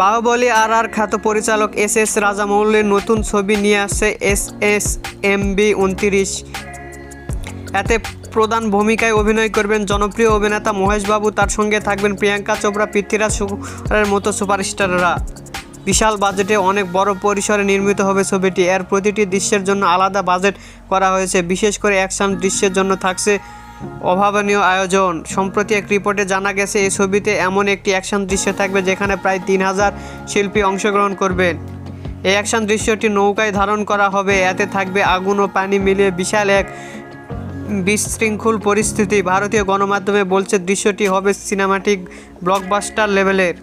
বাহুবলী আর আর খ্যাত পরিচালক S S রাজামৌলির নতুন ছবি নিয়ে আসছে এস এস এম বি উনতিরিশ। এতে প্রধান ভূমিকায় অভিনয় করবেন জনপ্রিয় অভিনেতা মহেশবাবু তার সঙ্গে থাকবেন প্রিয়াঙ্কা চোপড়া, পৃথ্বীরাজ সুকুমারের মতো সুপারস্টাররা। বিশাল বাজেটে অনেক বড় পরিসরে নির্মিত হবে ছবিটি। এর প্রতিটি দৃশ্যের জন্য আলাদা বাজেট করা হয়েছে। বিশেষ করে অ্যাকশন দৃশ্যের জন্য থাকছে অভাবনীয় আয়োজন। সম্প্রতি এক রিপোর্টে জানা গেছে, এই ছবিতে এমন একটি অ্যাকশন দৃশ্য থাকবে যেখানে প্রায় তিন হাজার শিল্পী অংশগ্রহণ করবেন। এই অ্যাকশন দৃশ্যটি নৌকায় ধারণ করা হবে। এতে থাকবে আগুন ও পানি মিলিয়ে বিশাল এক বিশৃঙ্খল পরিস্থিতি। ভারতীয় গণমাধ্যমে বলছে, দৃশ্যটি হবে সিনেমাটিক ব্লকবাস্টার লেভেলের